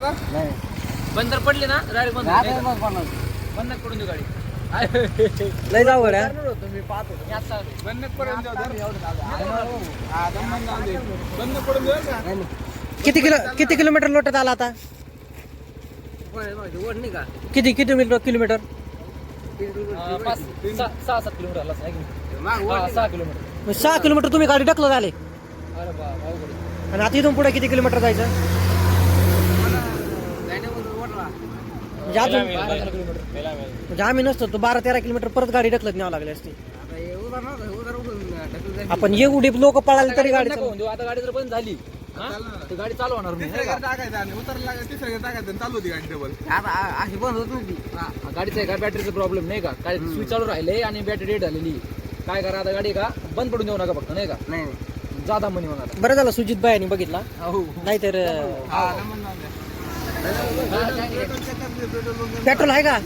बंदर पडले ना डायरेक्ट बंद नाही का? बंद पडून देऊ गाडी. लय जाऊ गड्या तुम्ही पाहतो मी आता आलो. बंद पडून हा, दे. बंद का. किती किलो किती किलोमीटर लोटत आला आता? ओढ नाही का किती किती किलो- किलोमीटर? अं, पाच सहा सहा सात किलोमीटर आला आहे की नाही? माग हा, वर सहा किलोमीटर. मग सहा किलोमीटर तुम्ही गाडी ढकलत आले. अरे बा अवघड आहे. आणि आता इथून पुढे किती किलोमीटर जायचं? म्हणजे अजून म्हणजे आम्ही नसतो तर बारा तेरा किलोमीटर परत गाडी ढकलत न्यावं लागली असती. आपण एवढी लोक पळाली तरी गाडी देऊ. आता गाडी जर बंद झाली हा? तर गाडी चालू होणार नाही. नाही डबल आता अशी बंद होत नव्हती. का? हा, गाडीचा आहे का बॅटरीचा प्रॉब्लेम नाही का? काय स्विच चालू राहिले आणि बॅटरी डेट झालेली. काय करा आता गाडी का? बंद पडून देऊ नका फक्त नाही का? नाही नाही. जादा म्हणे आता. बरं झालं सुजित बायांनी बघितला. हो. नाहीतर हा द्या. पेट्रोल आहे का?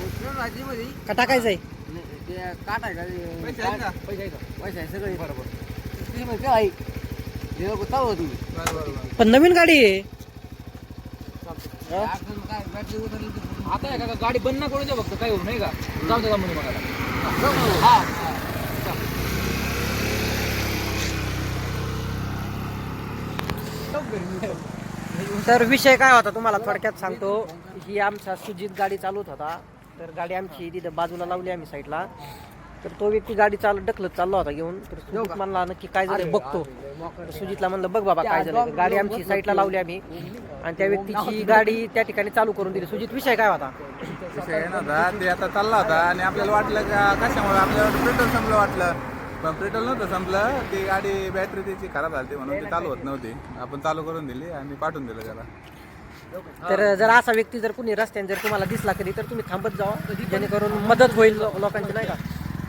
का टाकायचं नाही, काट आहे? का पैसे पैसे आहे का पैसे सगळे बरोबर आहे हे तुम्ही पण नवीन गाडी आहे. काय बॅटरी आता आहे का गाडी बंद ना करून द्या फक्त काय होऊ नाही का जाऊ दे हा. तर विषय काय होता तुम्हाला थोडक्यात सांगतो. ही आमचा सुजित गाडी चालवत होता. तर गाडी आमची तिथं बाजूला लावली आम्ही साईडला. तर तो व्यक्ती गाडी चालत ढकलत चालला होता घेऊन. तर सुजित म्हणला नक्की काय झालं? बघतो. तर सुजितला म्हणलं बघ बाबा काय झालं? गाडी आमची साईडला लावली आम्ही. आणि त्या व्यक्तीची गाडी त्या ठिकाणी चालू करून दिली. सुजित विषय काय होता? विषय नव्हता ते आता चालला होता आणि आपल्याला वाटलं का कशामुळे? आपल्याला पेट्रोल संपलं वाटलं. पण पेट्रोल नव्हतं संपलं. ती गाडी बॅटरी त्याची खराब झाली म्हणून ती चालू होत नव्हती. आपण चालू करून दिली आणि पाठवून दिलं त्याला. तर जर असा व्यक्ती जर कुणी रस्त्याने जर तुम्हाला दिसला कधी तर तुम्ही थांबत जावा. जेणेकरून मदत होईल लो- लोकांची नाही का?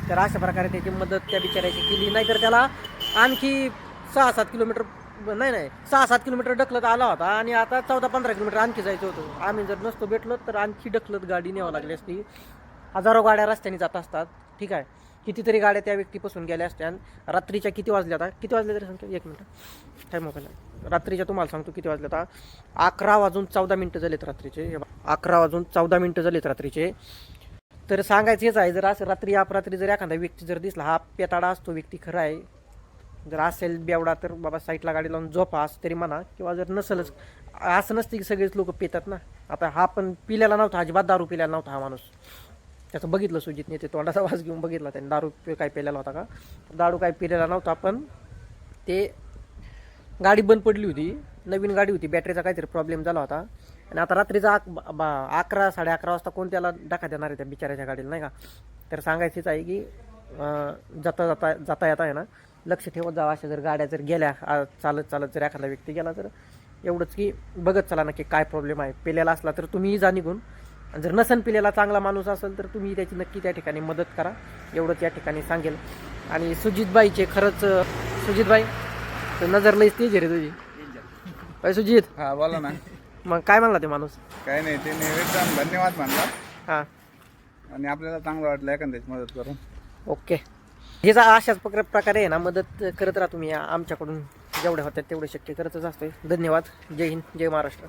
तर अशा प्रकारे त्याची मदत त्या बिचारायची केली. नाहीतर त्याला आणखी सहा सात किलोमीटर नाही नाही. सहा सात किलोमीटर ढकलत आला होता आणि आता चौदा पंधरा किलोमीटर आणखी जायचं होतं. आम्ही जर नसतो भेटलो तर आणखी ढकलत गाडी न्यावं लागली असती. हजारो गाड्या रस्त्याने जात असतात. ठीक आहे. कितीतरी गाड्या त्या व्यक्तीपासून गेल्या असत्या. आणि रात्रीच्या किती वाजल्या आता? किती वाजले तरी सांगतो? एक मिनटं. काय मोबाईल रात्रीच्या तुम्हाला सांगतो किती वाजले आता? अकरा वाजून चौदा मिनटं झालेत रात्रीचे. अकरा वाजून चौदा मिनटं झालेत रात्रीचे. तर सांगायचं हेच आहे जर असं रात्री अपरात्री जर एखादा व्यक्ती जर दिसला हा पेताडा असतो व्यक्ती खरा आहे. जर असेल बेवडा तर बाबा साईडला गाडी लावून झोपा असं तरी म्हणा. किंवा जर नसेलच असं नसतं की सगळेच लोक पितात ना. आता हा पण पिलेला नव्हता अजिबात दारू पिलेला नव्हता हा माणूस. त्याचं बघितलं सुजितने ते तोंडाचा वास घेऊन बघितला त्याने. दारू काय पिलेला होता का? दारू काय पिलेला नव्हता पण ते गाडी बंद पडली होती. नवीन गाडी होती. बॅटरीचा काहीतरी प्रॉब्लेम झाला होता. आणि आता रात्रीचा अक- बा- अकरा साडे अकरा वाजता कोण त्याला देणार आहे त्या बिचाऱ्याच्या गाडीला नाही का? तर सांगायचंच आहे की जाता जाता जाता येता आहे ना लक्ष ठेवत जावं. अशा जर गाड्या जर गेल्या चालत चालत जर एखादा व्यक्ती गेला तर एवढंच की बघत चला नक्की काय प्रॉब्लेम आहे. पेलेला असला तर तुम्हीही जा निघून. जर नसन पिलेला चांगला माणूस असेल तर तुम्ही त्याची नक्की त्या ठिकाणी मदत करा. एवढंच या ठिकाणी सांगेल. आणि सुजितबाईचे खरंच सुजितबाई तर नजर लईच तेज रे तुझी. काय सुजित? हा बोला ना. मग काय म्हणला ते माणूस? काही नाही त्याने एकदम धन्यवाद म्हणला हां. आणि आपल्याला चांगलं वाटलं एखाद्याची मदत करून. ओके. हे जा अशाच प्रकार प्रकारे आहे ना मदत करत राहा तुम्ही आमच्याकडून. जेवढ्या होत्या तेवढे शक्य करतच असतोय. धन्यवाद. जय हिंद जय महाराष्ट्र.